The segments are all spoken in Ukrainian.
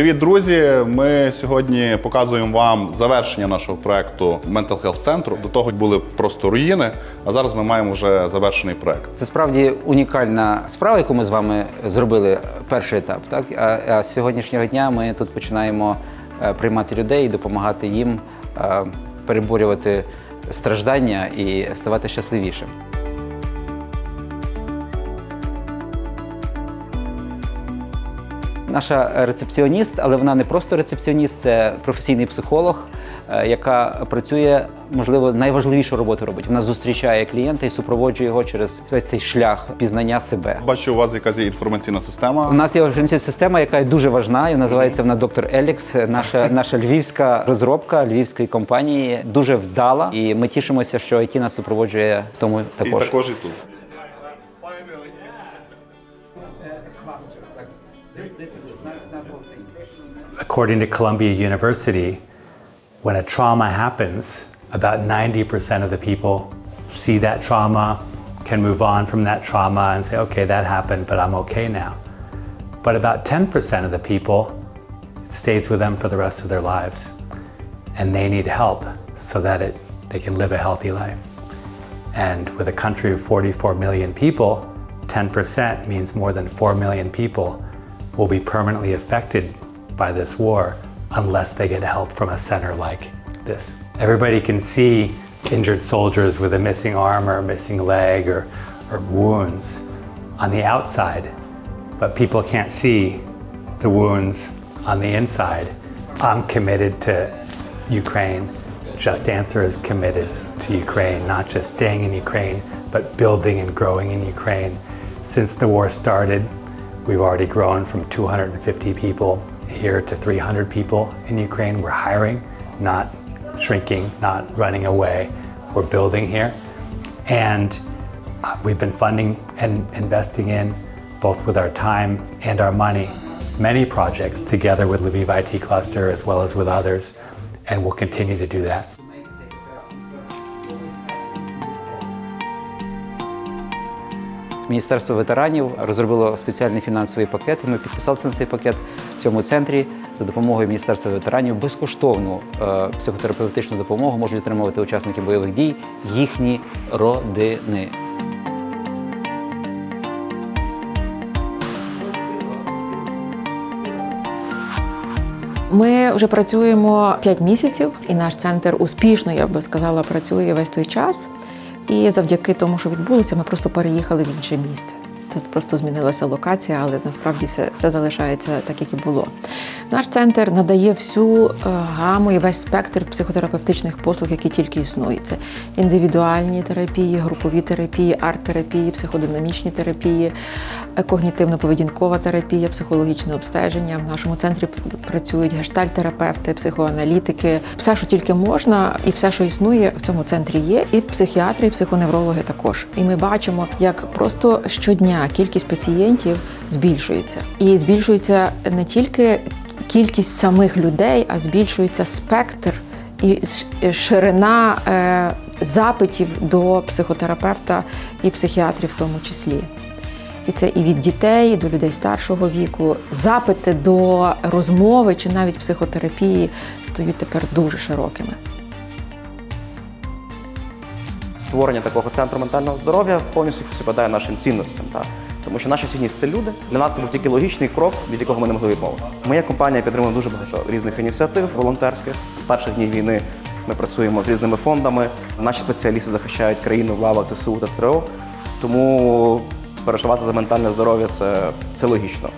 Привіт, друзі! Ми сьогодні показуємо вам завершення нашого проекту Mental Health центру. До того були просто руїни, а зараз ми маємо вже завершений проект. Це справді унікальна справа, яку ми з вами зробили перший етап. Так а, а з сьогоднішнього дня ми тут починаємо е, приймати людей і допомагати їм е, переборювати страждання і ставати щасливішим. Наша рецепціоніст, але вона не просто рецепціоніст, це професійний психолог, е, яка працює, можливо, найважливішу роботу робить. Вона зустрічає клієнта і супроводжує його через весь цей шлях пізнання себе. Бачу, у вас якась є інформаційна система. У нас є організаційна система, яка дуже важна, і називається вона доктор Елікс. Наша наша львівська розробка львівської компанії дуже вдала, і ми тішимося, що IT нас супроводжує в тому І також. також і тут. According to Columbia University, when a trauma happens, about 90% of the people see that trauma, can move on from that trauma and say, okay, that happened, but I'm okay now. But about 10% of the people stays with them for the rest of their lives. And they need help so that it, they can live a healthy life. And with a country of 44 million people, 10% means more than 4 million people will be permanently affected by this war unless they get help from a center like this. Everybody can see injured soldiers with a missing arm or a missing leg or, or wounds on the outside, but people can't see the wounds on the inside. I'm committed to Ukraine. Just Answer is committed to Ukraine, not just staying in Ukraine, but building and growing in Ukraine. Since the war started, we've already grown from 250 people here to 300 people in Ukraine. We're hiring, not shrinking, not running away. We're building here. And uh, we've been funding and investing in, both with our time and our money, many projects together with Lviv IT Cluster as well as with others, and we'll continue to do that. Міністерство ветеранів розробило спеціальний фінансовий пакет. і Ми підписалися на цей пакет в цьому центрі за допомогою Міністерства ветеранів. Безкоштовну е, психотерапевтичну допомогу можуть отримувати учасники бойових дій, їхні родини. Ми вже працюємо 5 місяців, і наш центр успішно, я би сказала, працює весь той час. І завдяки тому, що відбулося, ми просто переїхали в інше місце. Тут просто змінилася локація, але насправді все, все залишається так, як і було. Наш центр надає всю е, гаму і весь спектр психотерапевтичних послуг, які тільки існують. Це індивідуальні терапії, групові терапії, арт-терапії, психодинамічні терапії, когнітивно-поведінкова терапія, психологічне обстеження. В нашому центрі працюють гештальт-терапевти, психоаналітики, все, що тільки можна, і все, що існує, в цьому центрі є. І психіатри, і психоневрологи також. І ми бачимо, як просто щодня кількість пацієнтів збільшується, і збільшується не тільки кількість самих людей, а збільшується спектр і ширина е, запитів до психотерапевта і психіатрів в тому числі. І це і від дітей, і до людей старшого віку. Запити до розмови чи навіть психотерапії стають тепер дуже широкими. Створення такого центру ментального здоров'я повністю співпадає нашим цінностям. Так? Тому що наша цінність це люди. Для нас це був тільки логічний крок, від якого ми не могли відмовити. Моя компанія підтримує дуже багато різних ініціатив волонтерських. З перших днів війни ми працюємо з різними фондами. Наші спеціалісти захищають країну в лавах ЗСУ та ТРО. Тому переживати за ментальне здоров'я це, це логічно.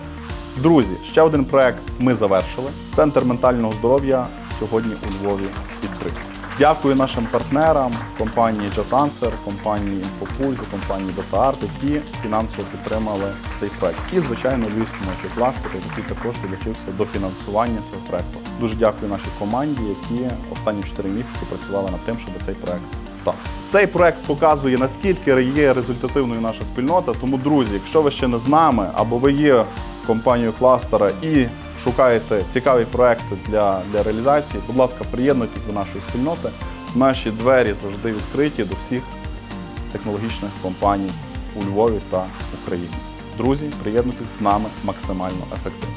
Друзі, ще один проект ми завершили. Центр ментального здоров'я сьогодні у Львові відкритий. Дякую нашим партнерам, компанії Just Answer, компанії Infopulse, компанії DataArt, які фінансово підтримали цей проект. І, звичайно, Львівському кластеру, який також долучився до фінансування цього проекту. Дуже дякую нашій команді, які останні 4 місяці працювали над тим, щоб цей проект став. Цей проект показує, наскільки є результативною наша спільнота. Тому, друзі, якщо ви ще не з нами або ви є компанією кластера і шукаєте цікаві проекти для, для реалізації, будь ласка, приєднуйтесь до нашої спільноти. Наші двері завжди відкриті до всіх технологічних компаній у Львові та Україні. Друзі, приєднуйтесь з нами максимально ефективно.